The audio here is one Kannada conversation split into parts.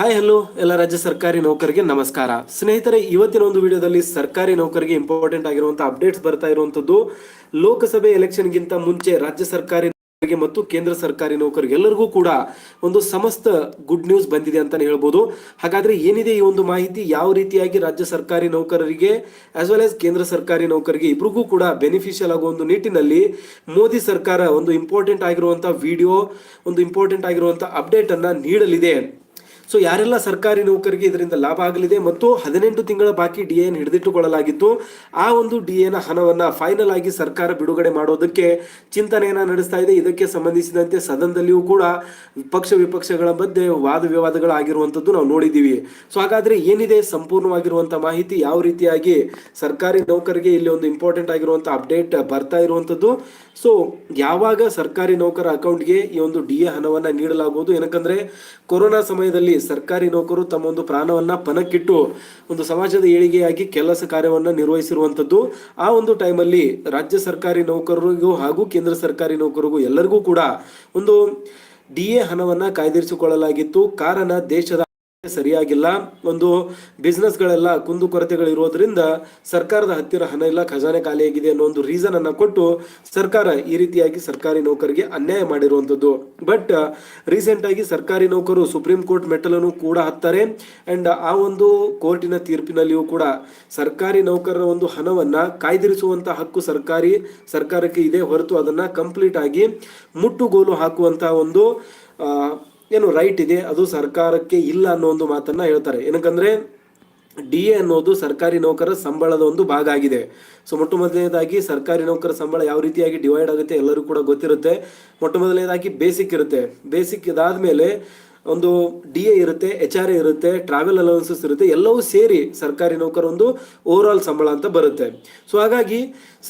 ಹಾಯ್ ಹಲೋ ಎಲ್ಲ ರಾಜ್ಯ ಸರ್ಕಾರಿ ನೌಕರಿಗೆ ನಮಸ್ಕಾರ. ಸ್ನೇಹಿತರೆ, ಇವತ್ತಿನ ಒಂದು ವಿಡಿಯೋದಲ್ಲಿ ಸರ್ಕಾರಿ ನೌಕರಿಗೆ ಇಂಪಾರ್ಟೆಂಟ್ ಆಗಿರುವಂತಹ ಅಪ್ಡೇಟ್ಸ್ ಬರ್ತಾ ಇರುವಂತದ್ದು ಲೋಕಸಭೆ ಎಲೆಕ್ಷನ್ಗಿಂತ ಮುಂಚೆ ರಾಜ್ಯ ಸರ್ಕಾರಿ ಮತ್ತು ಕೇಂದ್ರ ಸರ್ಕಾರಿ ನೌಕರಿಗೆ ಎಲ್ಲರಿಗೂ ಕೂಡ ಒಂದು ಸಮಸ್ತ ಗುಡ್ ನ್ಯೂಸ್ ಬಂದಿದೆ ಅಂತಾನೆ ಹೇಳ್ಬೋದು. ಹಾಗಾದ್ರೆ ಏನಿದೆ ಈ ಒಂದು ಮಾಹಿತಿ? ಯಾವ ರೀತಿಯಾಗಿ ರಾಜ್ಯ ಸರ್ಕಾರಿ ನೌಕರರಿಗೆ ಆಸ್ ವೆಲ್ ಆಸ್ ಕೇಂದ್ರ ಸರ್ಕಾರಿ ನೌಕರಿಗೆ ಇಬ್ರಿಗೂ ಕೂಡ ಬೆನಿಫಿಷಿಯಲ್ ಆಗುವ ಒಂದು ನಿಟ್ಟಿನಲ್ಲಿ ಮೋದಿ ಸರ್ಕಾರ ಒಂದು ಇಂಪಾರ್ಟೆಂಟ್ ಆಗಿರುವಂತಹ ವಿಡಿಯೋ ಒಂದು ಇಂಪಾರ್ಟೆಂಟ್ ಆಗಿರುವಂತಹ ಅಪ್ಡೇಟ್ ಅನ್ನ ನೀಡಲಿದೆ. ಸೊ ಯಾರೆಲ್ಲ ಸರ್ಕಾರಿ ನೌಕರಿಗೆ ಇದರಿಂದ ಲಾಭ ಆಗಲಿದೆ ಮತ್ತು ಹದಿನೆಂಟು ತಿಂಗಳ ಬಾಕಿ ಡಿ ಎನ್ ಹಿಡಿದಿಟ್ಟುಕೊಳ್ಳಲಾಗಿತ್ತು, ಆ ಒಂದು ಡಿ ಎನ ಹಣವನ್ನು ಫೈನಲ್ ಆಗಿ ಸರ್ಕಾರ ಬಿಡುಗಡೆ ಮಾಡೋದಕ್ಕೆ ಚಿಂತನೆಯನ್ನು ನಡೆಸ್ತಾ ಇದೆ. ಇದಕ್ಕೆ ಸಂಬಂಧಿಸಿದಂತೆ ಸದನದಲ್ಲಿಯೂ ಕೂಡ ಪಕ್ಷ ವಿಪಕ್ಷಗಳ ಮಧ್ಯೆ ವಾದ ವಿವಾದಗಳಾಗಿರುವಂಥದ್ದು ನಾವು ನೋಡಿದ್ದೀವಿ. ಸೊ ಹಾಗಾದ್ರೆ ಏನಿದೆ ಸಂಪೂರ್ಣವಾಗಿರುವಂಥ ಮಾಹಿತಿ? ಯಾವ ರೀತಿಯಾಗಿ ಸರ್ಕಾರಿ ನೌಕರಿಗೆ ಇಲ್ಲಿ ಒಂದು ಇಂಪಾರ್ಟೆಂಟ್ ಆಗಿರುವಂಥ ಅಪ್ಡೇಟ್ ಬರ್ತಾ ಇರುವಂಥದ್ದು? ಸೊ ಯಾವಾಗ ಸರ್ಕಾರಿ ನೌಕರ ಅಕೌಂಟ್ಗೆ ಈ ಒಂದು ಡಿ ಎ ಹಣವನ್ನು ನೀಡಲಾಗುವುದು? ಏನಕ್ಕಂದರೆ, ಕೊರೋನಾ ಸಮಯದಲ್ಲಿ ಸರ್ಕಾರಿ ನೌಕರು ತಮ್ಮ ಒಂದು ಪ್ರಾಣವನ್ನ ಪಣಕ್ಕಿಟ್ಟು ಒಂದು ಸಮಾಜದ ಏಳಿಗೆಯಾಗಿ ಕೆಲಸ ಕಾರ್ಯವನ್ನ ನಿರ್ವಹಿಸಿರುವಂತದ್ದು ಆ ಒಂದು ಟೈಮಲ್ಲಿ ರಾಜ್ಯ ಸರ್ಕಾರಿ ನೌಕರರಿಗೂ ಹಾಗೂ ಕೇಂದ್ರ ಸರ್ಕಾರಿ ನೌಕರಿಗೂ ಎಲ್ಲರಿಗೂ ಕೂಡ ಒಂದು ಡಿ ಎ ಹಣವನ್ನ ಕಾಯ್ದಿರಿಸಿಕೊಳ್ಳಲಾಗಿತ್ತು. ಕಾರಣ ದೇಶದ ಸರಿಯಾಗಿಲ್ಲ. ಒಂದು ಬಿಸ್ನೆಸ್ಗಳೆಲ್ಲ ಇರೋದ್ರಿಂದ ಸರ್ಕಾರದ ಹತ್ತಿರ ಹಣ ಇಲ್ಲ, ಖಜಾನೆ ಖಾಲಿಯಾಗಿದೆ ಅನ್ನೋ ಒಂದು ರೀಸನ್ ಅನ್ನ ಕೊಟ್ಟು ಸರ್ಕಾರ ಈ ರೀತಿಯಾಗಿ ಸರ್ಕಾರಿ ನೌಕರಿಗೆ ಅನ್ಯಾಯ ಮಾಡಿರುವಂತದ್ದು ಬಟ್ ರೀಸೆಂಟ್ ಆಗಿ ಸರ್ಕಾರಿ ನೌಕರು ಸುಪ್ರೀಂ ಕೋರ್ಟ್ ಮೆಟ್ಟಲನ್ನು ಕೂಡ ಹತ್ತಾರೆ ಅಂಡ್ ಆ ಒಂದು ಕೋರ್ಟಿನ ತೀರ್ಪಿನಲ್ಲಿಯೂ ಕೂಡ ಸರ್ಕಾರಿ ನೌಕರರ ಒಂದು ಹಣವನ್ನ ಕಾಯ್ದಿರಿಸುವಂತ ಹಕ್ಕು ಸರ್ಕಾರಿ ಸರ್ಕಾರಕ್ಕೆ ಇದೆ ಹೊರತು ಅದನ್ನ ಕಂಪ್ಲೀಟ್ ಆಗಿ ಮುಟ್ಟುಗೋಲು ಹಾಕುವಂತಹ ಒಂದು ಏನು ರೈಟ್ ಇದೆ, ಅದು ಸರ್ಕಾರಕ್ಕೆ ಇಲ್ಲ ಅನ್ನೋ ಒಂದು ಮಾತನ್ನ ಹೇಳ್ತಾರೆ. ಏನಕ್ಕಂದ್ರೆ ಡಿ ಎ ಅನ್ನೋದು ಸರ್ಕಾರಿ ನೌಕರರ ಸಂಬಳದ ಒಂದು ಭಾಗ ಆಗಿದೆ. ಸೊ ಮೊಟ್ಟ ಮೊದಲನೇದಾಗಿ ಸರ್ಕಾರಿ ನೌಕರ ಸಂಬಳ ಯಾವ ರೀತಿಯಾಗಿ ಡಿವೈಡ್ ಆಗುತ್ತೆ ಎಲ್ಲರೂ ಕೂಡ ಗೊತ್ತಿರುತ್ತೆ. ಮೊಟ್ಟ ಮೊದಲನೇದಾಗಿ ಬೇಸಿಕ್ ಇರುತ್ತೆ. ಬೇಸಿಕ್ ಇದಾದ್ಮೇಲೆ ಒಂದು ಡಿ ಎ ಇರುತ್ತೆ ಎಚ್ ಆರ್ ಎ ಇರುತ್ತೆ ಟ್ರಾವೆಲ್ ಅಲೌನ್ಸಸ್ ಇರುತ್ತೆ, ಎಲ್ಲವೂ ಸೇರಿ ಸರ್ಕಾರಿ ನೌಕರ ಒಂದು ಓವರ್ ಆಲ್ ಸಂಬಳ ಅಂತ ಬರುತ್ತೆ. ಸೊ ಹಾಗಾಗಿ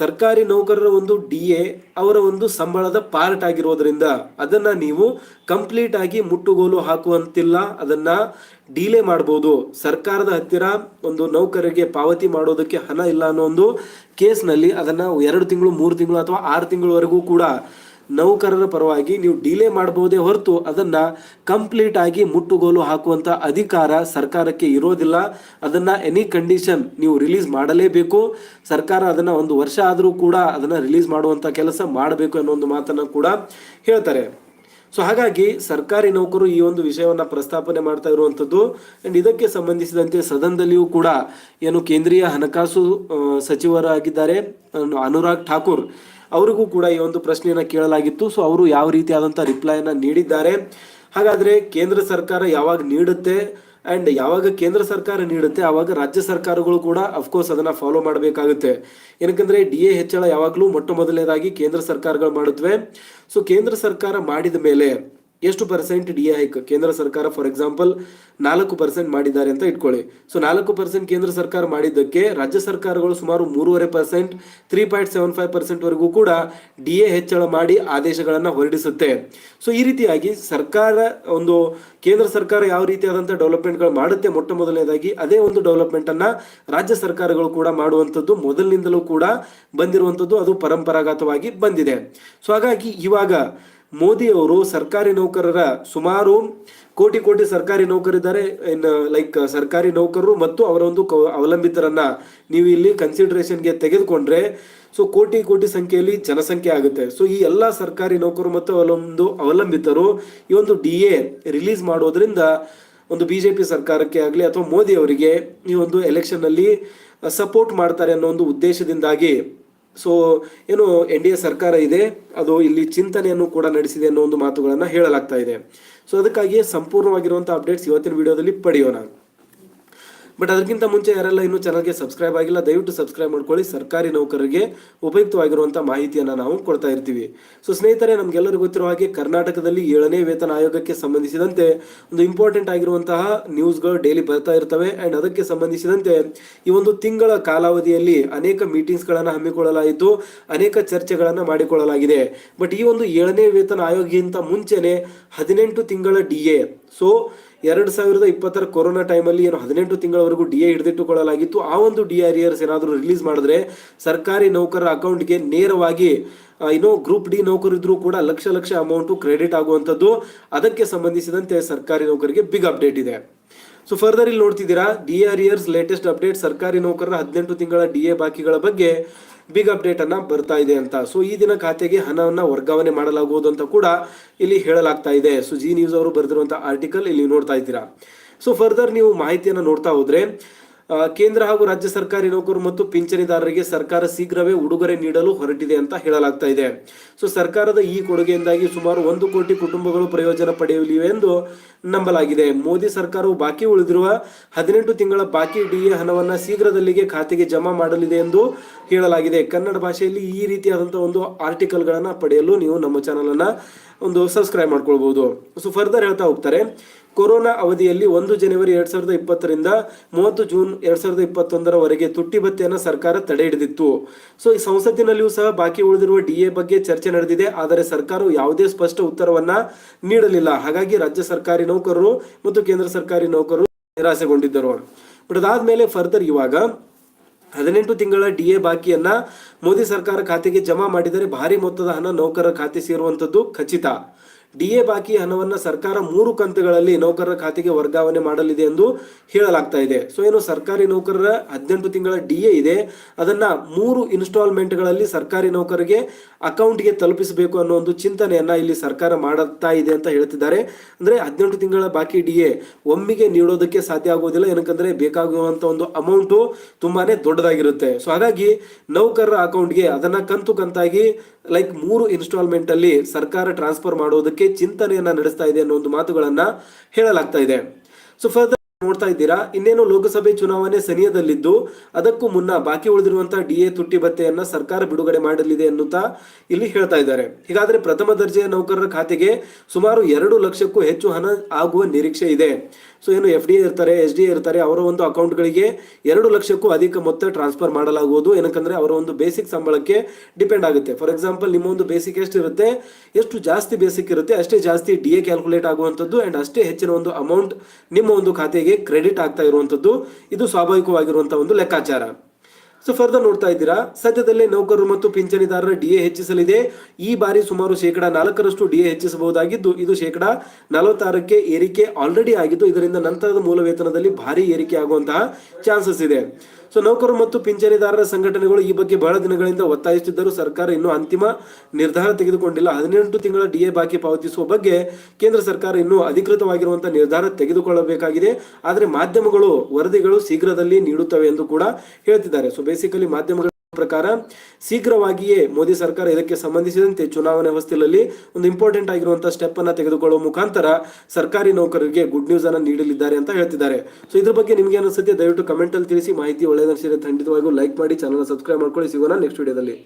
ಸರ್ಕಾರಿ ನೌಕರರ ಒಂದು ಡಿ ಎ ಅವರ ಒಂದು ಸಂಬಳದ ಪಾರ್ಟ್ ಆಗಿರೋದ್ರಿಂದ ಅದನ್ನ ನೀವು ಕಂಪ್ಲೀಟ್ ಆಗಿ ಮುಟ್ಟುಗೋಲು ಹಾಕುವಂತಿಲ್ಲ, ಅದನ್ನ ಡಿಲೇ ಮಾಡ್ಬೋದು. ಸರ್ಕಾರದ ಹತ್ತಿರ ಒಂದು ನೌಕರರಿಗೆ ಪಾವತಿ ಮಾಡೋದಕ್ಕೆ ಹಣ ಇಲ್ಲ ಅನ್ನೋ ಒಂದು ಕೇಸ್ನಲ್ಲಿ ಅದನ್ನ ಎರಡು ತಿಂಗಳು, ಮೂರು ತಿಂಗಳು ಅಥವಾ ಆರು ತಿಂಗಳವರೆಗೂ ಕೂಡ ನೌಕರರ ಪರವಾಗಿ ನೀವು ಡಿಲೇ ಮಾಡಬಹುದೇ ಹೊರತು ಅದನ್ನ ಕಂಪ್ಲೀಟ್ ಆಗಿ ಮುಟ್ಟುಗೋಲು ಹಾಕುವಂತ ಅಧಿಕಾರ ಸರ್ಕಾರಕ್ಕೆ ಇರೋದಿಲ್ಲ. ಅದನ್ನ ಎನಿ ಕಂಡೀಷನ್ ನೀವು ರಿಲೀಸ್ ಮಾಡಲೇಬೇಕು. ಸರ್ಕಾರ ಅದನ್ನ ಒಂದು ವರ್ಷ ಆದರೂ ಕೂಡ ಅದನ್ನ ರಿಲೀಸ್ ಮಾಡುವಂತ ಕೆಲಸ ಮಾಡಬೇಕು ಅನ್ನೋ ಒಂದು ಮಾತನ್ನ ಕೂಡ ಹೇಳ್ತಾರೆ. ಸೊ ಹಾಗಾಗಿ ಸರ್ಕಾರಿ ನೌಕರು ಈ ಒಂದು ವಿಷಯವನ್ನ ಪ್ರಸ್ತಾಪನೆ ಮಾಡ್ತಾ ಇರುವಂಥದ್ದು ಅಂಡ್ ಇದಕ್ಕೆ ಸಂಬಂಧಿಸಿದಂತೆ ಸದನದಲ್ಲಿಯೂ ಕೂಡ ಏನು ಕೇಂದ್ರೀಯ ಹಣಕಾಸು ಸಚಿವರಾಗಿದ್ದಾರೆ ಅನು- ಅನುರಾಗ್ ಠಾಕೂರ್. ಅವರಿಗೂ ಕೂಡ ಈ ಒಂದು ಪ್ರಶ್ನೆಯನ್ನು ಕೇಳಲಾಗಿತ್ತು. ಸೊ ಅವರು ಯಾವ ರೀತಿಯಾದಂಥ ರಿಪ್ಲೈನ ನೀಡಿದ್ದಾರೆ. ಹಾಗಾದರೆ ಕೇಂದ್ರ ಸರ್ಕಾರ ಯಾವಾಗ ನೀಡುತ್ತೆ? ಆ್ಯಂಡ್ ಯಾವಾಗ ಕೇಂದ್ರ ಸರ್ಕಾರ ನೀಡುತ್ತೆ? ಆವಾಗ ರಾಜ್ಯ ಸರ್ಕಾರಗಳು ಕೂಡ ಅಫ್ಕೋರ್ಸ್ ಅದನ್ನು ಫಾಲೋ ಮಾಡಬೇಕಾಗುತ್ತೆ. ಏನಕ್ಕಂದರೆ, ಡಿ ಎ ಹೆಚ್ಚಳ ಯಾವಾಗಲೂ ಮೊಟ್ಟ ಮೊದಲನೇದಾಗಿ ಕೇಂದ್ರ ಸರ್ಕಾರಗಳು ಮಾಡುತ್ತವೆ. ಸೊ ಕೇಂದ್ರ ಸರ್ಕಾರ ಮಾಡಿದ ಮೇಲೆ ಎಷ್ಟು ಪರ್ಸೆಂಟ್ ಡಿ ಎ ಹೈಕ್ ಕೇಂದ್ರ ಸರ್ಕಾರ ಫಾರ್ ಎಕ್ಸಾಂಪಲ್ ನಾಲ್ಕು ಪರ್ಸೆಂಟ್ ಮಾಡಿದ್ದಾರೆ ಅಂತ ಇಟ್ಕೊಳ್ಳಿ. ಸೊ ನಾಲ್ಕು ಪರ್ಸೆಂಟ್ ಕೇಂದ್ರ ಸರ್ಕಾರ ಮಾಡಿದ್ದಕ್ಕೆ ರಾಜ್ಯ ಸರ್ಕಾರಗಳು ಸುಮಾರು ಮೂರುವರೆ percent three point seven five percent ವರೆಗೂ ಕೂಡ ಡಿ ಎ ಹೆಚ್ಚಳ ಮಾಡಿ ಆದೇಶಗಳನ್ನು ಹೊರಡಿಸುತ್ತೆ. ಸೊ ಈ ರೀತಿಯಾಗಿ ಸರ್ಕಾರ ಒಂದು ಕೇಂದ್ರ ಸರ್ಕಾರ ಯಾವ ರೀತಿಯಾದಂಥ ಡೆವಲಪ್ಮೆಂಟ್ಗಳು ಮಾಡುತ್ತೆ ಮೊಟ್ಟ ಮೊದಲನೇದಾಗಿ, ಅದೇ ಒಂದು ಡೆವಲಪ್ಮೆಂಟನ್ನು ರಾಜ್ಯ ಸರ್ಕಾರಗಳು ಕೂಡ ಮಾಡುವಂಥದ್ದು ಮೊದಲಿನಿಂದಲೂ ಕೂಡ ಬಂದಿರುವಂಥದ್ದು ಅದು ಪರಂಪರಾಗತವಾಗಿ ಬಂದಿದೆ. ಸೊ ಹಾಗಾಗಿ ಇವಾಗ ಮೋದಿ ಅವರು ಸರ್ಕಾರಿ ನೌಕರರ ಸುಮಾರು ಕೋಟಿ ಕೋಟಿ ಸರ್ಕಾರಿ ನೌಕರಿದ್ದಾರೆ. ಇನ್ ಲೈಕ್ ಸರ್ಕಾರಿ ನೌಕರರು ಮತ್ತು ಅವರ ಒಂದು ಅವಲಂಬಿತರನ್ನ ನೀವು ಇಲ್ಲಿ ಕನ್ಸಿಡರೇಷನ್ಗೆ ತೆಗೆದುಕೊಂಡ್ರೆ ಸೊ ಕೋಟಿ ಕೋಟಿ ಸಂಖ್ಯೆಯಲ್ಲಿ ಜನಸಂಖ್ಯೆ ಆಗುತ್ತೆ. ಸೊ ಈ ಎಲ್ಲ ಸರ್ಕಾರಿ ನೌಕರು ಮತ್ತು ಅವಲೊಂದು ಅವಲಂಬಿತರು ಈ ಒಂದು ಡಿ ಎ ರಿಲೀಸ್ ಮಾಡೋದ್ರಿಂದ ಒಂದು ಬಿಜೆಪಿ ಸರ್ಕಾರಕ್ಕೆ ಆಗಲಿ ಅಥವಾ ಮೋದಿ ಅವರಿಗೆ ಈ ಒಂದು ಎಲೆಕ್ಷನ್ ಅಲ್ಲಿ ಸಪೋರ್ಟ್ ಮಾಡ್ತಾರೆ ಅನ್ನೋ ಒಂದು ಉದ್ದೇಶದಿಂದಾಗಿ ಸೊ ಏನು ಎನ್ ಡಿ ಎ ಸರ್ಕಾರ ಇದೆ, ಅದು ಇಲ್ಲಿ ಚಿಂತನೆಯನ್ನು ಕೂಡ ನಡೆಸಿದೆ ಅನ್ನೋ ಒಂದು ಮಾತುಗಳನ್ನು ಹೇಳಲಾಗ್ತಾ ಇದೆ. ಸೊ ಅದಕ್ಕಾಗಿ ಸಂಪೂರ್ಣವಾಗಿರುವಂಥ ಅಪ್ಡೇಟ್ಸ್ ಇವತ್ತಿನ ವಿಡಿಯೋದಲ್ಲಿ ಪಡೆಯೋಣ. ಬಟ್ ಅದಕ್ಕಿಂತ ಮುಂಚೆ ಯಾರೆಲ್ಲ ಇನ್ನೂ ಚಾನಲ್ಗೆ ಸಬ್ಸ್ಕ್ರೈಬ್ ಆಗಿಲ್ಲ, ದಯವಿಟ್ಟು ಸಬ್ಸ್ಕ್ರೈಬ್ ಮಾಡ್ಕೊಳ್ಳಿ. ಸರ್ಕಾರಿ ನೌಕರರಿಗೆ ಉಪಯುಕ್ತವಾಗಿರುವಂಥ ಮಾಹಿತಿಯನ್ನು ನಾವು ಕೊಡ್ತಾ ಇರ್ತೀವಿ. ಸೊ ಸ್ನೇಹಿತರೆ, ನಮಗೆಲ್ಲರಿಗೂ ಗೊತ್ತಿರುವ ಹಾಗೆ ಕರ್ನಾಟಕದಲ್ಲಿ ಏಳನೇ ವೇತನ ಆಯೋಗಕ್ಕೆ ಸಂಬಂಧಿಸಿದಂತೆ ಒಂದು ಇಂಪಾರ್ಟೆಂಟ್ ಆಗಿರುವಂತಹ ನ್ಯೂಸ್ಗಳು ಡೈಲಿ ಬರ್ತಾ ಇರ್ತವೆ. ಅಂಡ್ ಅದಕ್ಕೆ ಸಂಬಂಧಿಸಿದಂತೆ ಈ ಒಂದು ತಿಂಗಳ ಕಾಲಾವಧಿಯಲ್ಲಿ ಅನೇಕ ಮೀಟಿಂಗ್ಸ್ಗಳನ್ನು ಹಮ್ಮಿಕೊಳ್ಳಲಾಯಿತು. ಅನೇಕ ಚರ್ಚೆಗಳನ್ನು ಮಾಡಿಕೊಳ್ಳಲಾಗಿದೆ. ಬಟ್ ಈ ಒಂದು ಏಳನೇ ವೇತನ ಆಯೋಗಕ್ಕಿಂತ ಮುಂಚೆನೆ ಹದಿನೆಂಟು ತಿಂಗಳ ಡಿ ಎ ಸೊ ಎರಡು ಸಾವಿರದ ಇಪ್ಪತ್ತರ ಕೊರೋನಾ ಟೈಮಲ್ಲಿ ಏನು ಹದಿನೆಂಟು ತಿಂಗಳವರೆಗೂ ಡಿ ಎ ಹಿಡಿದಿಟ್ಟುಕೊಳ್ಳಲಾಗಿತ್ತು. ಆ ಒಂದು ಡಿ ಆರ್ ಇಯರ್ಸ್ ಏನಾದರೂ ರಿಲೀಸ್ ಮಾಡಿದ್ರೆ ಸರ್ಕಾರಿ ನೌಕರರ ಅಕೌಂಟ್ಗೆ ನೇರವಾಗಿ ಇನ್ನೂ ಗ್ರೂಪ್ ಡಿ ನೌಕರಿದ್ರು ಕೂಡ ಲಕ್ಷ ಲಕ್ಷ ಅಮೌಂಟು ಕ್ರೆಡಿಟ್ ಆಗುವಂಥದ್ದು. ಅದಕ್ಕೆ ಸಂಬಂಧಿಸಿದಂತೆ ಸರ್ಕಾರಿ ನೌಕರಿಗೆ ಬಿಗ್ ಅಪ್ಡೇಟ್ ಇದೆ. ಸೊ ಫರ್ದರ್ ಇಲ್ಲಿ ನೋಡ್ತಿದ್ದೀರಾ, D arrears latest update ಸರ್ಕಾರಿ ನೌಕರರ ಹದಿನೆಂಟು ತಿಂಗಳ ಡಿ ಎ ಬಾಕಿಗಳ ಬಗ್ಗೆ. ಬಿಗ್ ಅಪ್ಡೇಟ್ ಅನ್ನ ಬರ್ತಾ ಇದೆ ಅಂತ. ಸೊ ಈ ದಿನ ಖಾತೆಗೆ ಹಣವನ್ನ ವರ್ಗಾವಣೆ ಮಾಡಲಾಗುವುದು ಅಂತ ಕೂಡ ಇಲ್ಲಿ ಹೇಳಲಾಗ್ತಾ ಇದೆ. ಸೊ ಜಿ ನ್ಯೂಸ್ ಅವರು ಬರೆದಿರುವಂತಹ ಆರ್ಟಿಕಲ್ ಇಲ್ಲಿ ನೋಡ್ತಾ ಇದ್ದೀರಾ. ಸೊ ಫರ್ದರ್ ನೀವು ಮಾಹಿತಿಯನ್ನು ನೋಡ್ತಾ ಹೋದ್ರೆ ಕೇಂದ್ರ ಹಾಗೂ ರಾಜ್ಯ ಸರ್ಕಾರಿ ನೌಕರರು ಮತ್ತು ಪಿಂಚಣಿದಾರರಿಗೆ ಸರ್ಕಾರ ಶೀಘ್ರವೇ ಉಡುಗೊರೆ ನೀಡಲು ಹೊರಟಿದೆ ಅಂತ ಹೇಳಲಾಗ್ತಾ ಇದೆ. ಸೊ, ಸರ್ಕಾರದ ಈ ಕೊಡುಗೆಯಿಂದಾಗಿ ಸುಮಾರು ಒಂದು ಕೋಟಿ ಕುಟುಂಬಗಳು ಪ್ರಯೋಜನ ಪಡೆಯಲಿವೆ ಎಂದು ನಂಬಲಾಗಿದೆ. ಮೋದಿ ಸರ್ಕಾರವು ಬಾಕಿ ಉಳಿದಿರುವ ಹದಿನೆಂಟು ತಿಂಗಳ ಬಾಕಿ ಡಿಎ ಹಣವನ್ನ ಶೀಘ್ರದಲ್ಲಿಗೆ ಖಾತೆಗೆ ಜಮಾ ಮಾಡಲಿದೆ ಎಂದು ಹೇಳಲಾಗಿದೆ. ಕನ್ನಡ ಭಾಷೆಯಲ್ಲಿ ಈ ರೀತಿಯಾದಂತಹ ಒಂದು ಆರ್ಟಿಕಲ್ಗಳನ್ನ ಪಡೆಯಲು ನೀವು ನಮ್ಮ ಚಾನಲ್ ಅನ್ನ ಒಂದು ಸಬ್ಸ್ಕ್ರೈಬ್ ಮಾಡ್ಕೊಳ್ಬಹುದು ಸೊ, ಫರ್ದರ್ ಹೇಳ್ತಾ ಹೋಗ್ತಾರೆ ಕೊರೋನಾ ಅವಧಿಯಲ್ಲಿ ಒಂದು ಜನವರಿ ಎರಡ್ ಸಾವಿರದ ಇಪ್ಪತ್ತರಿಂದ ಮೂವತ್ತು ಜೂನ್ ಎರಡ್ ಸಾವಿರದ ಇಪ್ಪತ್ತೊಂದರವರೆಗೆ ತುಟ್ಟಿ ಭತ್ಯೆಯನ್ನು ಸರ್ಕಾರ ತಡೆ ಹಿಡಿದಿತ್ತು. ಸೊ ಈ ಸಂಸತ್ತಿನಲ್ಲಿಯೂ ಸಹ ಬಾಕಿ ಉಳಿದಿರುವ ಡಿಎ ಬಗ್ಗೆ ಚರ್ಚೆ ನಡೆದಿದೆ. ಆದರೆ ಸರ್ಕಾರವು ಯಾವುದೇ ಸ್ಪಷ್ಟ ಉತ್ತರವನ್ನ ನೀಡಲಿಲ್ಲ. ಹಾಗಾಗಿ ರಾಜ್ಯ ಸರ್ಕಾರಿ ನೌಕರರು ಮತ್ತು ಕೇಂದ್ರ ಸರ್ಕಾರಿ ನೌಕರರು ನಿರಾಸೆಗೊಂಡಿದ್ದರು. ಬಟ್ ಅದಾದ್ಮೇಲೆ ಫರ್ದರ್ ಇವಾಗ ಹದಿನೆಂಟು ತಿಂಗಳ ಡಿ ಎ ಬಾಕಿಯನ್ನ ಮೋದಿ ಸರ್ಕಾರ ಖಾತೆಗೆ ಜಮಾ ಮಾಡಿದರೆ ಭಾರಿ ಮೊತ್ತದ ಹಣ ನೌಕರರ ಖಾತೆ ಸೇರುವಂತದ್ದು ಖಚಿತ. ಡಿ ಎ ಬಾಕಿ ಹಣವನ್ನು ಸರ್ಕಾರ ಮೂರು ಕಂತುಗಳಲ್ಲಿ ನೌಕರರ ಖಾತೆಗೆ ವರ್ಗಾವಣೆ ಮಾಡಲಿದೆ ಎಂದು ಹೇಳಲಾಗ್ತಾ ಇದೆ. ಸೊ, ಏನು ಸರ್ಕಾರಿ ನೌಕರರ ಹದಿನೆಂಟು ತಿಂಗಳ ಡಿಎ ಇದೆ. ಅದನ್ನ ಮೂರು ಇನ್ಸ್ಟಾಲ್ಮೆಂಟ್ಗಳಲ್ಲಿ ಸರ್ಕಾರಿ ನೌಕರರಿಗೆ ಅಕೌಂಟ್ಗೆ ತಲುಪಿಸಬೇಕು ಅನ್ನೋ ಒಂದು ಚಿಂತನೆಯನ್ನ ಇಲ್ಲಿ ಸರ್ಕಾರ ಮಾಡುತ್ತಾ ಇದೆ ಅಂತ ಹೇಳ್ತಿದ್ದಾರೆ. ಅಂದ್ರೆ ಹದಿನೆಂಟು ತಿಂಗಳ ಬಾಕಿ ಡಿಎ ಒಮ್ಮಿಗೆ ನೀಡೋದಕ್ಕೆ ಸಾಧ್ಯ ಆಗೋದಿಲ್ಲ. ಏನಕ್ಕಂದ್ರೆ ಬೇಕಾಗುವಂತ ಒಂದು ಅಮೌಂಟು ತುಂಬಾನೇ ದೊಡ್ಡದಾಗಿರುತ್ತೆ. ಸೊ, ಹಾಗಾಗಿ ನೌಕರರ ಅಕೌಂಟ್ಗೆ ಅದನ್ನ ಕಂತು ಕಂತಾಗಿ ಲೈಕ್ ಮೂರು ಇನ್ಸ್ಟಾಲ್ಮೆಂಟ್ ಅಲ್ಲಿ ಸರ್ಕಾರ ಟ್ರಾನ್ಸ್ಫರ್ ಮಾಡೋದಕ್ಕೆ ಚಿಂತನೆಯನ್ನ ನಡೆಸ್ತಾ ಇದೆ ಅನ್ನೋ ಒಂದು ಮಾತುಗಳನ್ನ ಹೇಳಲಾಗ್ತಾ ಇದೆ. ಸೊ ಫರ್ದರ್ ನೋಡ್ತಾ ಇದ್ದೀರಾ? ಇನ್ನೇನು ಲೋಕಸಭೆ ಚುನಾವಣೆ ಸನಿಯದಲ್ಲಿದ್ದು ಅದಕ್ಕೂ ಮುನ್ನ ಬಾಕಿ ಉಳಿದಿರುವಂತಹ ಡಿ ಎ ತುಟ್ಟಿ ಭತ್ತೆಯನ್ನ ಸರ್ಕಾರ ಬಿಡುಗಡೆ ಮಾಡಲಿದೆ ಎನ್ನುತ್ತಾ ಇಲ್ಲಿ ಹೇಳ್ತಾ ಇದ್ದಾರೆ. ಹೀಗಾದ್ರೆ ಪ್ರಥಮ ದರ್ಜೆಯ ನೌಕರರ ಖಾತೆಗೆ ಸುಮಾರು ಎರಡು ಲಕ್ಷಕ್ಕೂ ಹೆಚ್ಚು ಹಣ ಆಗುವ ನಿರೀಕ್ಷೆ ಇದೆ. ಸೊ ಏನು, ಎಫ್ ಡಿ ಇರ್ತಾರೆ, ಎಸ್ ಡಿ ಇರ್ತಾರೆ, ಅವರ ಒಂದು ಅಕೌಂಟ್ಗಳಿಗೆ ಎರಡು ಲಕ್ಷಕ್ಕೂ ಅಧಿಕ ಮೊತ್ತ ಟ್ರಾನ್ಸ್ಫರ್ ಮಾಡಲಾಗುವುದು. ಏನಕ್ಕಂದ್ರೆ, ಅವರ ಒಂದು ಬೇಸಿಕ್ ಸಂಬಳಕ್ಕೆ ಡಿಪೆಂಡ್ ಆಗುತ್ತೆ. ಫಾರ್ ಎಕ್ಸಾಂಪಲ್, ನಿಮ್ಮ ಒಂದು ಬೇಸಿಕ್ ಎಷ್ಟು ಇರುತ್ತೆ ಎಷ್ಟು ಜಾಸ್ತಿ ಬೇಸಿಕ್ ಇರುತ್ತೆ, ಅಷ್ಟೇ ಜಾಸ್ತಿ ಡಿ ಎ ಕ್ಯಾಲ್ಕುಲೇಟ್ ಆಗುವಂಥದ್ದು, ಅಂಡ್ ಅಷ್ಟೇ ಹೆಚ್ಚಿನ ಒಂದು ಅಮೌಂಟ್ ನಿಮ್ಮ ಒಂದು ಖಾತೆಗೆ ಕ್ರೆಡಿಟ್ ಆಗ್ತಾ ಇರುವಂಥದ್ದು ಇದು ಸ್ವಾಭಾವಿಕವಾಗಿರುವಂತಹ ಒಂದು ಲೆಕ್ಕಾಚಾರ. ಸೊ ಫರ್ದರ್ ನೋಡ್ತಾ ಇದ್ದೀರಾ? ಸದ್ಯದಲ್ಲೇ ನೌಕರರು ಮತ್ತು ಪಿಂಚಣಿದಾರರ ಡಿಎ ಹೆಚ್ಚಿಸಲಿದೆ. ಈ ಬಾರಿ ಸುಮಾರು ಶೇಕಡಾ ನಾಲ್ಕರಷ್ಟು ಡಿಎ ಹೆಚ್ಚಿಸಬಹುದಾಗಿದ್ದು, ಇದು ಶೇಕಡಾ ನಲವತ್ತಾರಕ್ಕೆ ಏರಿಕೆ ಆಲ್ರೆಡಿ ಆಗಿದ್ದು, ಇದರಿಂದ ನಂತರದ ಮೂಲ ವೇತನದಲ್ಲಿ ಭಾರಿ ಏರಿಕೆ ಆಗುವಂತಹ ಚಾನ್ಸಸ್ ಇದೆ. ಸೊ ನೌಕರರು ಮತ್ತು ಪಿಂಚಣಿದಾರರ ಸಂಘಟನೆಗಳು ಈ ಬಗ್ಗೆ ಬಹಳ ದಿನಗಳಿಂದ ಒತ್ತಾಯಿಸುತ್ತಿದ್ದರೂ ಸರ್ಕಾರ ಇನ್ನೂ ಅಂತಿಮ ನಿರ್ಧಾರ ತೆಗೆದುಕೊಂಡಿಲ್ಲ. ಹದಿನೆಂಟು ತಿಂಗಳ ಡಿಎ ಬಾಕಿ ಪಾವತಿಸುವ ಬಗ್ಗೆ ಕೇಂದ್ರ ಸರ್ಕಾರ ಇನ್ನೂ ಅಧಿಕೃತವಾಗಿರುವಂತಹ ನಿರ್ಧಾರ ತೆಗೆದುಕೊಳ್ಳಬೇಕಾಗಿದೆ. ಆದರೆ ಮಾಧ್ಯಮಗಳು ವರದಿಗಳು ಶೀಘ್ರದಲ್ಲಿ ನೀಡುತ್ತವೆ ಎಂದು ಕೂಡ ಹೇಳ್ತಿದ್ದಾರೆ. ಸೊ ಬೇಸಿಕಲಿ ಮಾಧ್ಯಮಗಳ ಪ್ರಕಾರ ಶೀಘ್ರವಾಗಿಯೇ ಮೋದಿ ಸರ್ಕಾರ ಇದಕ್ಕೆ ಸಂಬಂಧಿಸಿದಂತೆ ಚುನಾವಣೆ ಹೊಸ್ತಿಲಲ್ಲಿ ಒಂದು ಇಂಪಾರ್ಟೆಂಟ್ ಆಗಿರುವಂತಹ ಸ್ಟೆಪ್ ಅನ್ನ ತೆಗೆದುಕೊಳ್ಳುವ ಮುಖಾಂತರ ಸರ್ಕಾರಿ ನೌಕರರಿಗೆ ಗುಡ್ ನ್ಯೂಸ್ ಅನ್ನು ನೀಡಲಿದ್ದಾರೆ ಅಂತ ಹೇಳ್ತಿದ್ದಾರೆ. ಸೊ ಇದ್ರ ಬಗ್ಗೆ ನಿಮ್ಗೆ ಅನಿಸುತ್ತೆ, ದಯವಿಟ್ಟು ಕಮೆಂಟ್ ಅಲ್ಲಿ ತಿಳಿಸಿ. ಮಾಹಿತಿ ಒಳ್ಳೆಯದನ್ನು ಖಂಡಿತವಾಗಿಯೂ ಲೈಕ್ ಮಾಡಿ ಚಾನಲ್ ಸಬ್ಸ್ಕ್ರೈಬ್ ಮಾಡ್ಕೊಳ್ಳಿ. ಸಿಗೋಣ ನೆಕ್ಸ್ಟ್ ವಿಡಿಯೋದಲ್ಲಿ